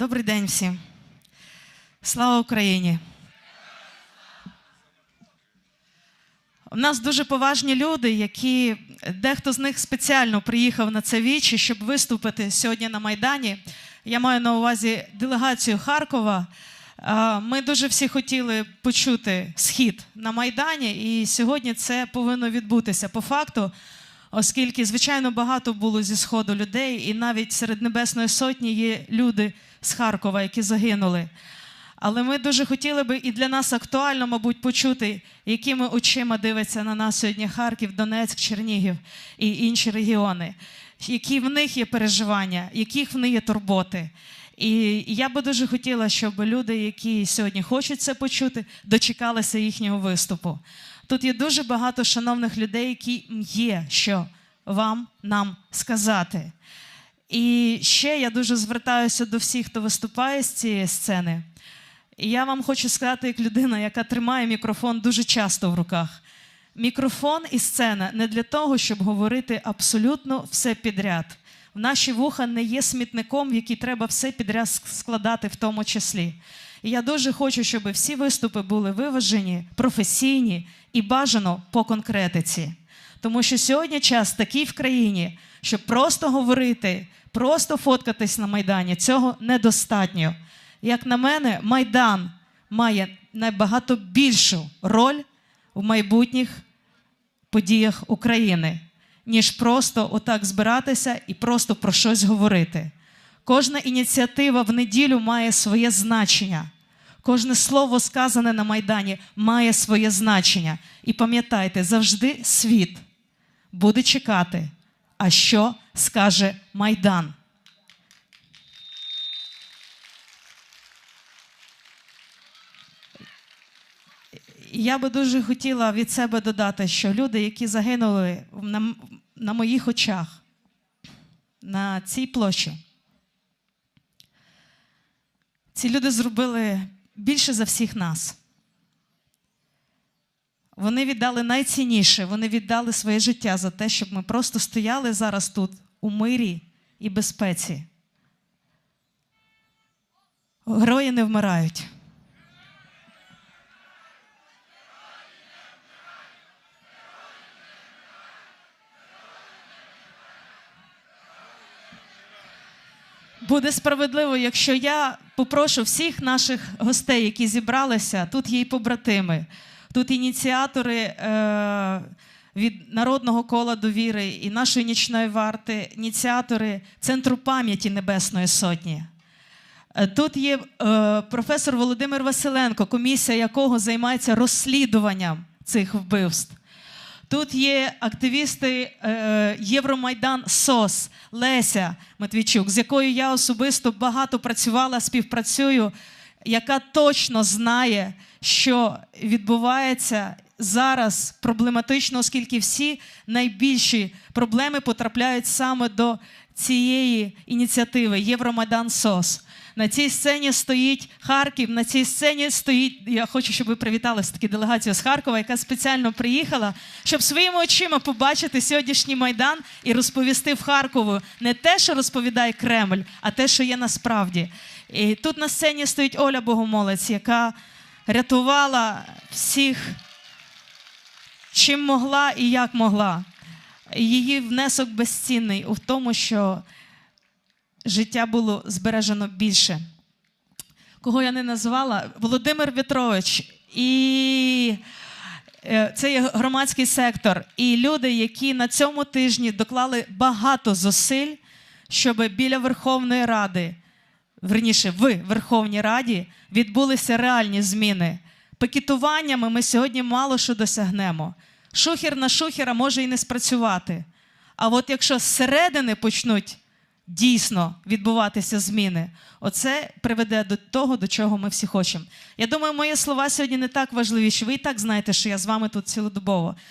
Добрий день всім. Слава Україні. У нас дуже поважні люди, які дехто з них спеціально приїхав на це вічі, щоб виступити сьогодні на Майдані. Я маю на увазі делегацію Харкова. Ми дуже всі хотіли почути схід на Майдані, і сьогодні це повинно відбутися по факту, оскільки, звичайно, багато було зі сходу людей, і навіть серед Небесної Сотні є люди з Харкова, які загинули. Але ми дуже хотіли би і для нас актуально, мабуть, почути, якими очима дивиться на нас сьогодні Харків, Донецьк, Чернігів і інші регіони, які в них є переживання, яких в них є турботи. І я би дуже хотіла, щоб люди, які сьогодні хочуть це почути, дочекалися їхнього виступу. Тут є дуже багато шановних людей, які є що вам нам сказати. І ще я дуже звертаюся до всіх, хто виступає з цієї сцени. І я вам хочу сказати, як людина, яка тримає мікрофон дуже часто в руках. Мікрофон і сцена не для того, щоб говорити абсолютно все підряд. Наші вуха не є смітником, в який треба все підряд складати в тому числі. І я дуже хочу, щоб всі виступи були виважені, професійні і бажано по конкретиці. Тому що сьогодні час такий в країні, щоб просто говорити, просто фоткатись на Майдані, цього недостатньо. Як на мене, Майдан має набагато більшу роль в майбутніх подіях України, ніж просто отак збиратися і просто про щось говорити. Кожна ініціатива в неділю має своє значення. Кожне слово, сказане на Майдані, має своє значення. І пам'ятайте, завжди світ буде чекати, а що скаже Майдан. Я би дуже хотіла від себе додати, що люди, які загинули на, на моїх очах на цій площі, ці люди зробили більше за всіх нас. Вони віддали найцінніше, вони віддали своє життя за те, щоб ми просто стояли зараз тут у мирі і безпеці. Герої не вмирають. Буде справедливо, якщо я попрошу всіх наших гостей, які зібралися, тут є і побратими, тут ініціатори е, від народного кола довіри і нашої нічної варти, ініціатори Центру пам'яті Небесної Сотні. Е, Тут є е, професор Володимир Василенко, комісія якого займається розслідуванням цих вбивств. Тут є активісти е, Євромайдан СОС Леся Матвійчук, з якою я особисто багато працювала, співпрацюю, яка точно знає, що відбувається зараз проблематично, оскільки всі найбільші проблеми потрапляють саме до цієї ініціативи Євромайдан СОС. На цій сцені стоїть Харків. На цій сцені стоїть. Я хочу, щоб ви привітали все таки делегацію з Харкова, яка спеціально приїхала, щоб своїми очима побачити сьогоднішній майдан і розповісти в Харкову не те, що розповідає Кремль, а те, що є насправді. І тут на сцені стоїть Оля Богомолець, яка рятувала всіх, чим могла і як могла. Її внесок безцінний у тому, що життя було збережено більше. Кого я не назвала? Володимир Вітрович. І е, це є громадський сектор. І люди, які на цьому тижні доклали багато зусиль, щоб біля Верховної Ради, верніше, в Верховній Раді відбулися реальні зміни. Пакетуваннями ми сьогодні мало що досягнемо. Шухер на шухера може і не спрацювати. А от якщо зсередини почнуть дійсно відбуватися зміни, оце приведе до того, до чого ми всі хочемо. Я думаю, мої слова сьогодні не так важливі, що ви і так знаєте, що я з вами тут цілодобово.